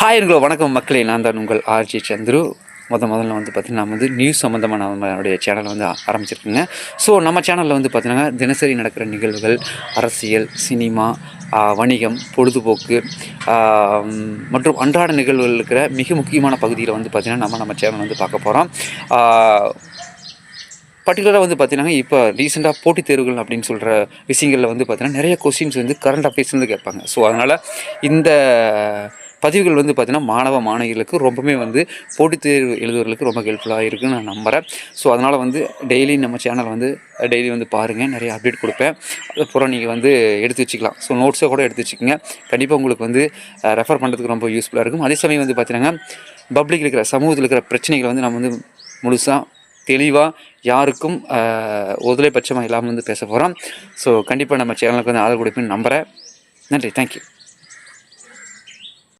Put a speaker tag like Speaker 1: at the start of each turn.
Speaker 1: Hi வணக்கம் மக்களே. நான் தான் உங்கள் ஆர்ஜி சந்துரு. முத முதல்ல வந்து பார்த்திங்கன்னா நம்ம வந்து நியூஸ் சம்மந்தமாக நம்மளுடைய சேனலை வந்து ஆரம்பிச்சிருக்கேங்க. ஸோ நம்ம சேனலில் வந்து பார்த்திங்கன்னா தினசரி நடக்கிற நிகழ்வுகள் அரசியல் சினிமா வணிகம் பொழுதுபோக்கு மற்றும் அன்றாட நிகழ்வுகள் இருக்கிற மிக முக்கியமான பகுதியில் வந்து பார்த்திங்கன்னா நம்ம நம்ம சேனல் வந்து பார்க்க போகிறோம் பர்டிகுலராக வந்து பார்த்தீங்கன்னா இப்போ ரீசெண்டாக போட்டித் தேர்வுகள் அப்படின்னு சொல்கிற விஷயங்களில் வந்து பார்த்தீங்கன்னா நிறைய கொஸ்டின்ஸ் வந்து கரண்ட் அஃபேர்ஸ்லேருந்து கேட்பாங்க. ஸோ அதனால் இந்த பதிவுகள் வந்து பார்த்தீங்கன்னா மாணவ மாணவிகளுக்கு ரொம்பவுமே வந்து போட்டித் தேர்வு எழுதுவர்களுக்கு ரொம்ப ஹெல்ப்ஃபுல்லாக இருக்குன்னு நான் நம்புகிறேன் ஸோ அதனால் வந்து டெய்லி நம்ம சேனல் வந்து டெய்லி வந்து பாருங்கள் நிறைய அப்டேட் கொடுப்பேன். அதுக்கப்புறம் நீங்கள் வந்து எடுத்து வச்சுக்கலாம். ஸோ நோட்ஸை கூட எடுத்து வச்சுக்கோங்க. கண்டிப்பாக உங்களுக்கு வந்து ரெஃபர் பண்ணுறதுக்கு ரொம்ப யூஸ்ஃபுல்லாக இருக்கும். அதே சமயம் வந்து பார்த்தீங்கன்னா பப்ளிக் இருக்கிற சமூகத்தில் இருக்கிற பிரச்சனைகளை வந்து நம்ம வந்து முழுசாக தெளிவாக யாருக்கும் ஒதுலை பட்சமாக இல்லாமல் வந்து பேச போகிறோம் ஸோ கண்டிப்பாக நம்ம சேனலுக்கு வந்து ஆதரவு கொடுப்பேன்னு நம்புகிறேன் நன்றி. தேங்க்யூ